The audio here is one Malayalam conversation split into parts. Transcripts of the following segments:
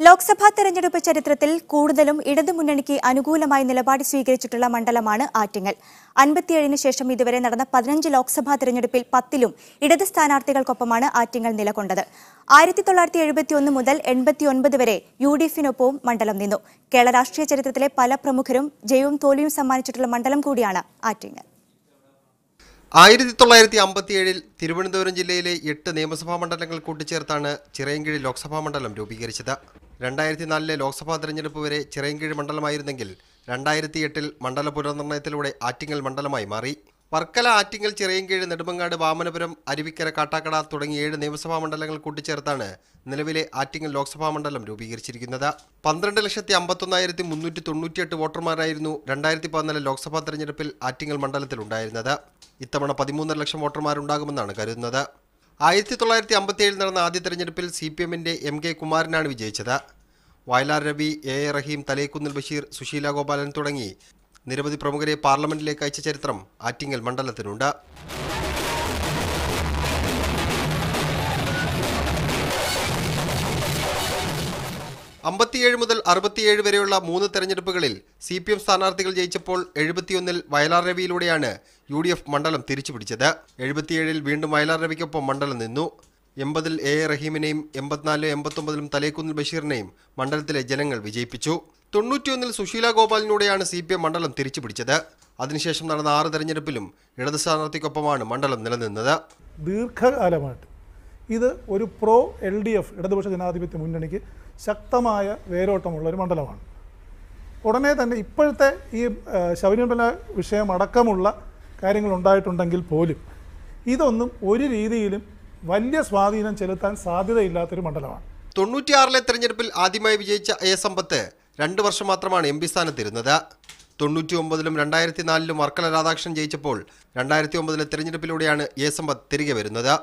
ലോക്സഭാ തെരഞ്ഞെടുപ്പ് ചരിത്രത്തിൽ കൂടുതലും ഇടതുമുന്നണിക്ക് അനുകൂലമായി നിലപാട് സ്വീകരിച്ചിട്ടുള്ള മണ്ഡലമാണ് ആറ്റിങ്ങൽ. അൻപത്തിയേഴിന് ശേഷം ഇതുവരെ നടന്ന പതിനഞ്ച് ലോക്സഭാ തെരഞ്ഞെടുപ്പിൽ പത്തിലും ഇടത് സ്ഥാനാർത്ഥികൾക്കൊപ്പമാണ് ആറ്റിങ്ങൽ നിലകൊണ്ടത്. ആയിരത്തി തൊള്ളായിരത്തി എഴുപത്തിയൊന്ന് മുതൽ എൺപത്തിയൊൻപത് വരെ യു ഡി എഫിനൊപ്പവും മണ്ഡലം നിന്നു. കേരള രാഷ്ട്രീയ ചരിത്രത്തിലെ പല പ്രമുഖരും ജയവും തോൽവിയും സമ്മാനിച്ചിട്ടുള്ള മണ്ഡലം കൂടിയാണ് ആറ്റിങ്ങൽ. ആയിരത്തി തൊള്ളായിരത്തി അമ്പത്തിയേഴിൽ തിരുവനന്തപുരം ജില്ലയിലെ എട്ട് നിയമസഭാ മണ്ഡലങ്ങൾ കൂട്ടിച്ചേർത്താണ് ചിറയൻകീഴ് ലോക്സഭാ മണ്ഡലം രൂപീകരിച്ചത്. രണ്ടായിരത്തി നാലിലെ ലോക്സഭാ തെരഞ്ഞെടുപ്പ് വരെ ചിറയൻകീഴ് മണ്ഡലമായിരുന്നെങ്കിൽ രണ്ടായിരത്തി എട്ടിൽ മണ്ഡല പുനർനിർണയത്തിലൂടെ ആറ്റിങ്ങൽ മണ്ഡലമായി മാറി. വർക്കല ആറ്റിങ്ങൽ ചിറയൻകീഴ് നെടുമങ്ങാട് വാമനപുരം അരുവിക്കര കാട്ടാക്കട തുടങ്ങിയ ഏഴ് നിയമസഭാ മണ്ഡലങ്ങൾ കൂട്ടിച്ചേർത്താണ് നിലവിലെ ആറ്റിങ്ങൽ ലോക്സഭാ മണ്ഡലം രൂപീകരിച്ചിരിക്കുന്നത്. പന്ത്രണ്ട് ലക്ഷത്തി അമ്പത്തൊന്നായിരത്തി മുന്നൂറ്റി തൊണ്ണൂറ്റിയെട്ട് വോട്ടർമാരായിരുന്നു രണ്ടായിരത്തി പതിനാല് ലോക്സഭാ തെരഞ്ഞെടുപ്പിൽ ആറ്റിങ്ങൽ മണ്ഡലത്തിലുണ്ടായിരുന്നത്. ഇത്തവണ പതിമൂന്നര ലക്ഷം വോട്ടർമാരുണ്ടാകുമെന്നാണ് കരുതുന്നത്. ആയിരത്തി തൊള്ളായിരത്തി അമ്പത്തിയേഴിൽ നടന്ന ആദ്യ തെരഞ്ഞെടുപ്പിൽ സി പി എമ്മിന്റെ എം കെ കുമാരനാണ് വിജയിച്ചത്. വയലാർ രവി എ എ റഹീം തലേക്കുന്നിൽ ബഷീർ സുശീല ഗോപാലൻ തുടങ്ങി നിരവധി പ്രമുഖരെ പാർലമെന്റിലേക്ക് അയച്ച ചരിത്രം ആറ്റിങ്ങൽ മണ്ഡലത്തിനുണ്ട്. അമ്പത്തിയേഴ് മുതൽ അറുപത്തിയേഴ് വരെയുള്ള മൂന്ന് തെരഞ്ഞെടുപ്പുകളിൽ സി പി എം സ്ഥാനാർത്ഥികൾ ജയിച്ചപ്പോൾ എഴുപത്തിയൊന്നിൽ വയലാർ രവിയിലൂടെയാണ് യു ഡി എഫ് മണ്ഡലം തിരിച്ചുപിടിച്ചത്. എഴുപത്തിയേഴിൽ വീണ്ടും വയലാർ രവിക്കൊപ്പം മണ്ഡലം നിന്നു. എൺപതിൽ എ റഹീമിനെയും എൺപത്തിനാലിലും എൺപത്തൊമ്പതിലും തലേക്കുന്നിൽ ബഷീറിനെയും മണ്ഡലത്തിലെ ജനങ്ങൾ വിജയിപ്പിച്ചു. തൊണ്ണൂറ്റിയൊന്നിൽ സുശീല ഗോപാലിനൂടെയാണ് സി പി എം മണ്ഡലം തിരിച്ചുപിടിച്ചത്. അതിനുശേഷം നടന്ന ആറ് തെരഞ്ഞെടുപ്പിലും ഇടത് സ്ഥാനാർത്ഥിക്കൊപ്പമാണ് മണ്ഡലം നിലനിന്നത്. ദീർഘകാലമായിട്ട് ഇത് ഒരു പ്രോ എൽ ഡി എഫ് ഇടതുപക്ഷ ജനാധിപത്യ മുന്നണിക്ക് ശക്തമായ വേരോട്ടമുള്ള ഒരു മണ്ഡലമാണ്. ഉടനെ തന്നെ ഇപ്പോഴത്തെ ഈ ശബരിമല വിഷയം അടക്കമുള്ള കാര്യങ്ങൾ ഉണ്ടായിട്ടുണ്ടെങ്കിൽ പോലും ഇതൊന്നും ഒരു രീതിയിലും വലിയ സ്വാധീനം ചെലുത്താൻ സാധ്യതയില്ലാത്തൊരു മണ്ഡലമാണ്. തൊണ്ണൂറ്റിയാറിലെ തെരഞ്ഞെടുപ്പിൽ ആദ്യമായി വിജയിച്ച എ സമ്പത്ത് രണ്ട് വർഷം മാത്രമാണ് എം പി സ്ഥാനത്തിരുന്നത്. തൊണ്ണൂറ്റി ഒമ്പതിലും രണ്ടായിരത്തി നാലിലും വർക്കല രാധാകൃഷ്ണൻ ജയിച്ചപ്പോൾ രണ്ടായിരത്തി ഒമ്പതിലെ തെരഞ്ഞെടുപ്പിലൂടെയാണ് എ സമ്പത്ത് തിരികെ വരുന്നത്.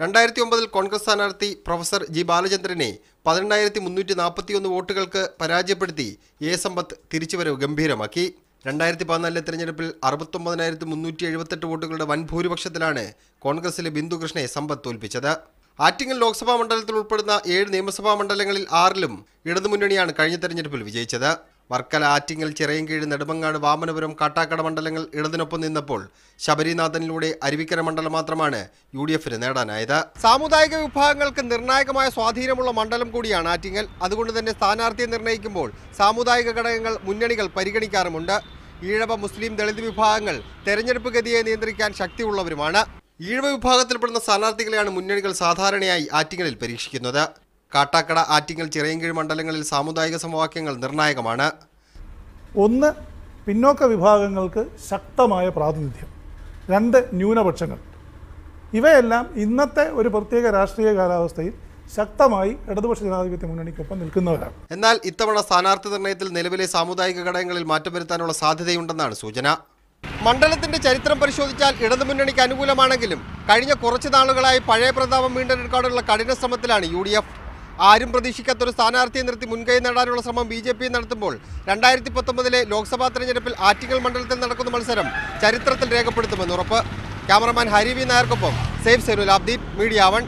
രണ്ടായിരത്തി ഒമ്പതിൽ കോൺഗ്രസ് സ്ഥാനാർത്ഥി പ്രൊഫസർ ജി ബാലചന്ദ്രനെ പതിനെണ്ണായിരത്തി മുന്നൂറ്റി നാൽപ്പത്തിയൊന്ന് വോട്ടുകൾക്ക് പരാജയപ്പെടുത്തി എ സമ്പത്ത് തിരിച്ചുവരവ് ഗംഭീരമാക്കി. രണ്ടായിരത്തി പതിനാലിലെ തെരഞ്ഞെടുപ്പിൽ അറുപത്തൊമ്പതിനായിരത്തി മുന്നൂറ്റി എഴുപത്തെട്ട് വോട്ടുകളുടെ വൻ ഭൂരിപക്ഷത്തിലാണ് കോൺഗ്രസിലെ ബിന്ദുകൃഷ്ണയെ സമ്പത്ത് തോൽപ്പിച്ചത്. ആറ്റിങ്ങൽ ലോക്സഭാ മണ്ഡലത്തിൽ ഉൾപ്പെടുന്ന ഏഴ് നിയമസഭാ മണ്ഡലങ്ങളിൽ ആറിലും ഇടതുമുന്നണിയാണ് കഴിഞ്ഞ തെരഞ്ഞെടുപ്പിൽ വിജയിച്ചത്. വർക്കല ആറ്റിങ്ങൽ ചിറയൻകീഴ് നെടുമങ്ങാട് വാമനപുരം കാട്ടാക്കട മണ്ഡലങ്ങൾ ഇടതിനൊപ്പം നിന്നപ്പോൾ ശബരിനാഥനിലൂടെ അരുവിക്കര മണ്ഡലം മാത്രമാണ് യു ഡി എഫിന് നേടാനായത്. സാമുദായിക വിഭാഗങ്ങൾക്ക് നിർണായകമായ സ്വാധീനമുള്ള മണ്ഡലം കൂടിയാണ് ആറ്റിങ്ങൽ. അതുകൊണ്ട് തന്നെ സ്ഥാനാർത്ഥിയെ നിർണയിക്കുമ്പോൾ സാമുദായിക ഘടകങ്ങൾ മുന്നണികൾ പരിഗണിക്കാറുമുണ്ട്. ഈഴവ മുസ്ലിം ദളിത് വിഭാഗങ്ങൾ തെരഞ്ഞെടുപ്പ് ഗതിയെ നിയന്ത്രിക്കാൻ ശക്തിയുള്ളവരുമാണ്. ഈഴവ വിഭാഗത്തിൽപ്പെടുന്ന സ്ഥാനാർത്ഥികളെയാണ് മുന്നണികൾ സാധാരണയായി ആറ്റിങ്ങലിൽ പരീക്ഷിക്കുന്നത്. കാട്ടാക്കട ആറ്റിങ്ങൽ ചിറയൻകീഴ് മണ്ഡലങ്ങളിൽ സാമുദായിക സമവാക്യങ്ങൾ നിർണായകമാണ്. ഒന്ന് പിന്നോക്ക വിഭാഗങ്ങൾക്ക് ശക്തമായ പ്രാതിനിധ്യം. രണ്ട് ന്യൂനപക്ഷങ്ങൾ. ഇവയെല്ലാം ഇന്നത്തെ ഒരു പ്രത്യേക രാഷ്ട്രീയ കാലാവസ്ഥയിൽ ശക്തമായി ഇടതുപക്ഷ ജനാധിപത്യ മുന്നണിക്കൊപ്പം നിൽക്കുന്നവരാണ്. എന്നാൽ ഇത്തവണ സ്ഥാനാർത്ഥി നിർണയത്തിൽ നിലവിലെ സാമുദായിക ഘടകങ്ങളിൽ മാറ്റം വരുത്താനുള്ള സാധ്യതയുണ്ടെന്നാണ് സൂചന. മണ്ഡലത്തിന്റെ ചരിത്രം പരിശോധിച്ചാൽ ഇടതുമുന്നണിക്ക് അനുകൂലമാണെങ്കിലും കഴിഞ്ഞ കുറച്ച് നാളുകളായി പഴയ പ്രതാപം വീണ്ടെടുക്കാനുള്ള കഠിന ശ്രമത്തിലാണ് യു ഡി എഫ്. ആരും പ്രതീക്ഷിക്കാത്തൊരു സ്ഥാനാർത്ഥിയെ നിർത്തി മുൻകൈ നേടാനുള്ള ശ്രമം ബി ജെ പി നടത്തുമ്പോൾ രണ്ടായിരത്തി പത്തൊമ്പതിലെ ലോക്സഭാ തെരഞ്ഞെടുപ്പിൽ ആറ്റിങ്ങൽ മണ്ഡലത്തിൽ നടക്കുന്ന മത്സരം ചരിത്രത്തിൽ രേഖപ്പെടുത്തുമെന്ന് ഉറപ്പ്. ക്യാമറമാൻ ഹരി വി നായർക്കൊപ്പം സേഫ് സെനുലാബ്ദീപ് മീഡിയ വൺ.